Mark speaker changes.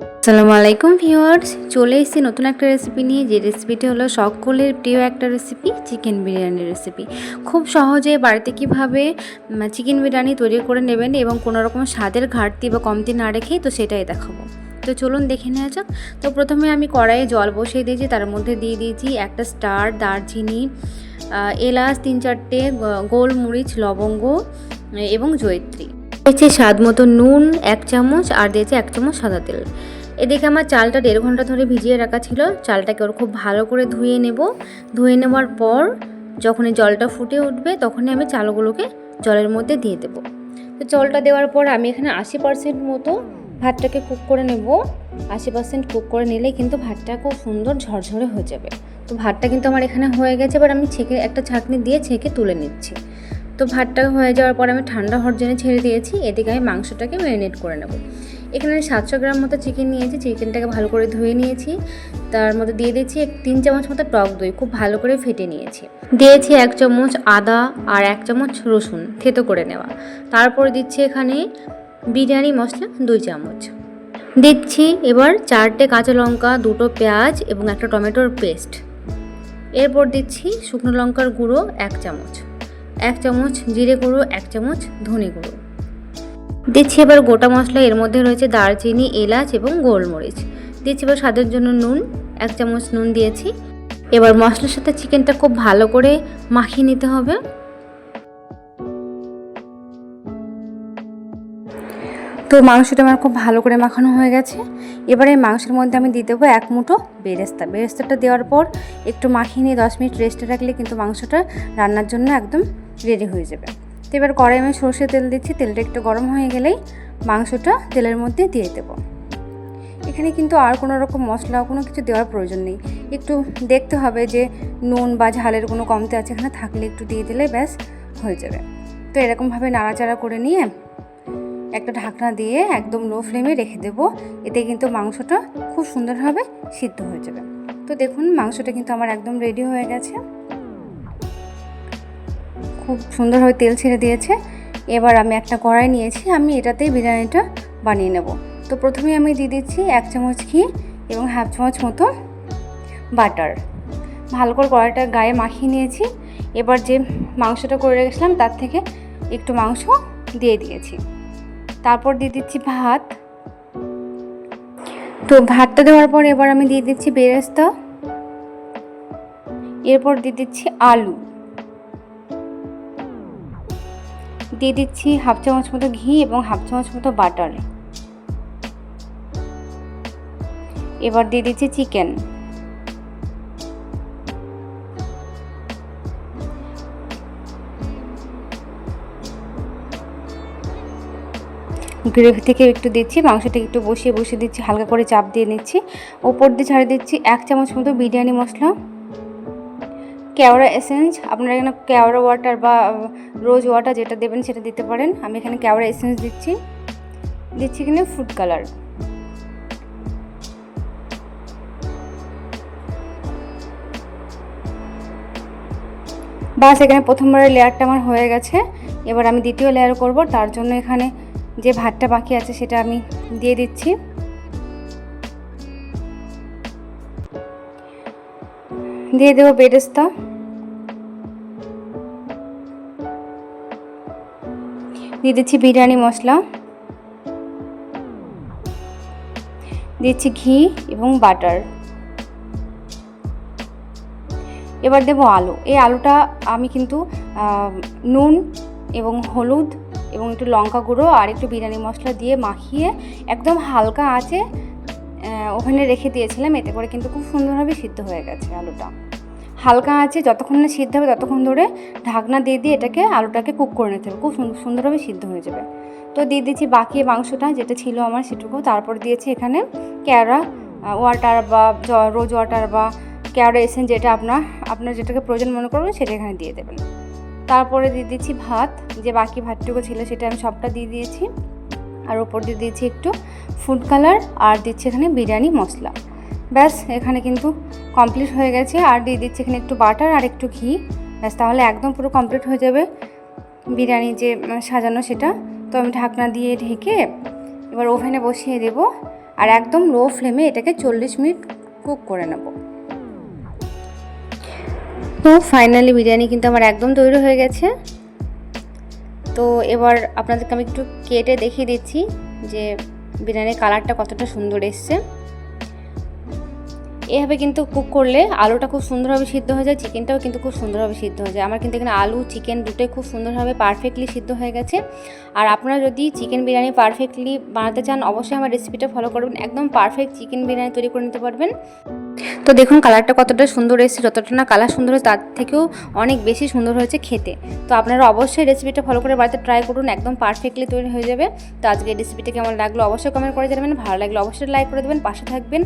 Speaker 1: আসসালামু আলাইকুম ভিউয়ার্স, চলে এসেছি নতুন একটা রেসিপি নিয়ে। যে রেসিপিটি হলো সকলের প্রিয় একটা রেসিপি চিকেন বিরিয়ানির রেসিপি খুব সহজে বাড়িতে কীভাবে চিকেন বিরিয়ানি তৈরি করে নেবেন এবং কোনো রকম স্বাদের ঘাটতি বা কমতি না রেখেই তো সেটাই দেখাবো। তো চলুন দেখে নেওয়া যাক। তো প্রথমে আমি কড়াইয়ে জল বসিয়ে দিয়েছি, তার মধ্যে দিয়ে দিয়েছি একটা স্টার, দারচিনি এলাচ, তিন চারটে গোলমরিচ, লবঙ্গ এবং জয়িত্রী। দিয়েছি স্বাদ মতো নুন, এক চামচ, আর দিয়েছি এক চামচ সাদা তেল। এদিকে আমার চালটা দেড় ঘণ্টা ধরে ভিজিয়ে রাখা ছিল। চালটাকে ওর খুব ভালো করে ধুয়ে নেব। ধুয়ে নেওয়ার পর যখন জলটা ফুটে উঠবে, তখনই আমি চালগুলোকে জলের মধ্যে দিয়ে দেব। তো জলটা দেওয়ার পর আমি এখানে আশি পার্সেন্ট মতো ভাতটাকে কুক করে নেব। আশি পার্সেন্ট কুক করে নিলে কিন্তু ভাতটা খুব সুন্দর ঝরঝরে হয়ে যাবে। তো ভাতটা কিন্তু আমার এখানে হয়ে গেছে, এবার আমি ছেঁকে একটা ছাঁকনি দিয়ে ছেঁকে তুলে নিচ্ছি। তো ভাতটা হয়ে যাওয়ার পর আমি ঠান্ডা হওয়ার জন্য ছেড়ে দিয়েছি, এদিকে আমি মাংসটাকে ম্যারিনেট করে নেব। এখানে সাতশো গ্রাম মতো চিকেন নিয়েছি চিকেনটাকে ভালো করে ধুয়ে নিয়েছি। তার মধ্যে দিয়ে দিয়েছি তিন চামচ মতো টক দই, খুব ভালো করে ফেটে নিয়েছি। দিয়েছি এক চামচ আদা আর এক চামচ রসুন থেতো করে নেওয়া। তারপর দিচ্ছি এখানে বিরিয়ানি মশলা দুই চামচ। দিচ্ছি এবার চারটে কাঁচা লঙ্কা, দুটো পেঁয়াজ এবং একটা টমেটোর পেস্ট। এরপর দিচ্ছি শুকনো লঙ্কার গুঁড়ো এক চামচ। এক চামচ জিরে গুঁড়ো, এক চামচ ধনে গুঁড়ো। দিচ্ছি এবার গোটা মশলা, এর মধ্যে রয়েছে দারচিনি, এলাচ এবং গোলমরিচ। দিচ্ছি এবার স্বাদের জন্য নুন, এক চামচ নুন দিয়েছি। এবার মশলার সাথে চিকেনটা খুব ভালো করে মাখিয়ে নিতে হবে। তো মাংসটা আমার খুব ভালো করে মাখানো হয়ে গেছে। এবারে মাংসের মধ্যে আমি দিয়ে দেবো এক মুঠো বেরেস্তা। বেরেস্তাটা দেওয়ার পর একটু মাখিয়ে নিয়ে দশ মিনিট রেস্টে রাখলে কিন্তু মাংসটা রান্নার জন্য একদম রেডি হয়ে যাবে। তো এবার কড়াই আমি সর্ষে তেল দিচ্ছি। তেলটা একটু গরম হয়ে গেলেই মাংসটা তেলের মধ্যে দিয়ে দেবো। এখানে কিন্তু আর কোনো রকম মশলা কোনো কিছু দেওয়ার প্রয়োজন নেই। একটু দেখতে হবে যে নুন বা ঝালের কোনো কমতে আছে এখানে থাকলে একটু দিয়ে দিলে ব্যাস হয়ে যাবে। তো এরকমভাবে নাড়াচাড়া করে নিয়ে একটা ঢাকনা দিয়ে একদম লো ফ্লেমে রেখে দেবো। এতে কিন্তু মাংসটা খুব সুন্দরভাবে সিদ্ধ হয়ে যাবে। তো দেখুন, মাংসটা কিন্তু আমার একদম রেডি হয়ে গেছে। খুব সুন্দরভাবে তেল ছেড়ে দিয়েছে। এবার আমি একটা কড়াই নিয়েছি, আমি এটাতেই বিরিয়ানিটা বানিয়ে নেব। তো প্রথমে আমি দিয়ে দিচ্ছি এক চামচ ঘি এবং হাফ চামচ মতো বাটার। ভালো করে কড়াইটা গায়ে মাখিয়ে নিয়েছি। এবার যে মাংসটা করে রেখেছিলাম, তার থেকে একটু মাংস দিয়ে দিয়েছি। তারপর দিয়ে দিচ্ছি ভাত। তো ভাতটা দেওয়ার পর এবার আমি দিয়ে দিচ্ছি বেরেস্তা। এরপর দিয়ে দিচ্ছি আলু। দিয়ে দিচ্ছি হাফ চামচ মতো ঘি এবং হাফ চামচ মতো বাটার। এবার দিয়ে দিচ্ছি চিকেন। গ্রেভি থেকে একটু দিচ্ছি, মাংসটা একটু বসিয়ে বসিয়ে দিচ্ছি, হালকা করে চাপ দিয়ে নিচ্ছি। ওপর দিয়ে ছাড়িয়ে দিচ্ছি এক চামচ মতো বিরিয়ানি মশলা। কেওড়া এসেন্স, আপনারা এখানে কেওড়া ওয়াটার বা রোজ ওয়াটার যেটা দেবেন সেটা দিতে পারেন। আমি এখানে কেওড়া এসেন্স দিচ্ছি। দিচ্ছি এখানে ফুড কালার বাস, এখানে প্রথমবারের লেয়ারটা আমার হয়ে গেছে। এবার আমি দ্বিতীয় লেয়ার করব, তার জন্য এখানে যে ভাতটা বাকি আছে সেটা আমি দিয়ে দিচ্ছি। দিয়ে দেবো বেরেস্তা। দিয়ে দিচ্ছি বিরিয়ানি মশলা। দিচ্ছি ঘি এবং বাটার। এবার দেবো আলু। এই আলুটা আমি কিন্তু নুন এবং হলুদ এবং একটু লঙ্কা গুঁড়ো আর একটু বিরিয়ানি মশলা দিয়ে মাখিয়ে একদম হালকা আঁচে ওখানে রেখে দিয়েছিলাম। এতে করে কিন্তু খুব সুন্দরভাবে সিদ্ধ হয়ে গেছে আলুটা। হালকা আছে যতক্ষণ না সিদ্ধ হবে ততক্ষণ ধরে ঢাকনা দিয়ে দিয়ে এটাকে, আলুটাকে কুক করে নিতে হবে। খুব সুন্দর- সুন্দরভাবে সিদ্ধ হয়ে যাবে। তো দিয়ে দিয়েছি বাকি মাংসটা, যেটা ছিল আমার সেটুকু। তারপর দিয়েছি এখানে ক্যারা ওয়াটার বা রোজ ওয়াটার বা ক্যারা এসেন্স যেটা আপনার আপনার যেটাকে প্রয়োজন মনে করবেন সেটা এখানে দিয়ে দেবেন। তারপরে দিয়ে দিচ্ছি ভাত, যে বাকি ভাতটুকু ছিল সেটা আমি সবটা দিয়ে দিয়েছি। আর ওপর দিয়ে দিয়েছি একটু ফুড কালার আর দিচ্ছি এখানে বিরিয়ানি মশলা। ব্যাস, এখানে কিন্তু কমপ্লিট হয়ে গেছে। আর দিয়ে দিচ্ছি এখানে একটু বাটার আর একটু ঘি। ব্যাস, তাহলে একদম পুরো কমপ্লিট হয়ে যাবে বিরিয়ানি যে সাজানো সেটা। তো আমি ঢাকনা দিয়ে ঢেকে এবার ওভেনে বসিয়ে দেব। আর একদম লো ফ্লেমে এটাকে চল্লিশ মিনিট কুক করে নেব। তো ফাইনালি বিরিয়ানি কিন্তু আমার একদম তৈরি হয়ে গেছে। তো এবার আপনাদেরকে আমি একটু কেটে দেখিয়ে দিচ্ছি যে বিরিয়ানির কালারটা কতটা সুন্দর এসছে। এভাবে কিন্তু কুক করলে আলুটা খুব সুন্দরভাবে সিদ্ধ হয়ে যায় চিকেনটাও কিন্তু খুব সুন্দরভাবে সিদ্ধ হয়ে যায়। আমার কিন্তু এখানে আলু চিকেন দুটোই খুব সুন্দরভাবে পারফেক্টলি সিদ্ধ হয়ে গেছে। আর আপনারা যদি চিকেন বিরিয়ানি পারফেক্টলি বানাতে চান, অবশ্যই আমার রেসিপিটা ফলো করবেন। একদম পারফেক্ট চিকেন বিরিয়ানি তৈরি করে নিতে পারবেন। তো দেখুন কালারটা কতটা সুন্দর এসেছে, যতটা না কালার সুন্দর হয়েছে, তার থেকেও অনেক বেশি সুন্দর হয়েছে খেতে। তো আপনারা অবশ্যই রেসিপিটা ফলো করে বাড়িতে ট্রাই করুন, একদম পারফেক্টলি তৈরি হয়ে যাবে। তো আজকে রেসিপিটা কেমন লাগল, অবশ্যই কমেন্ট করে জানাবেন। ভালো লাগল অবশ্যই লাইক করে দেবেন, পাশে থাকবেন।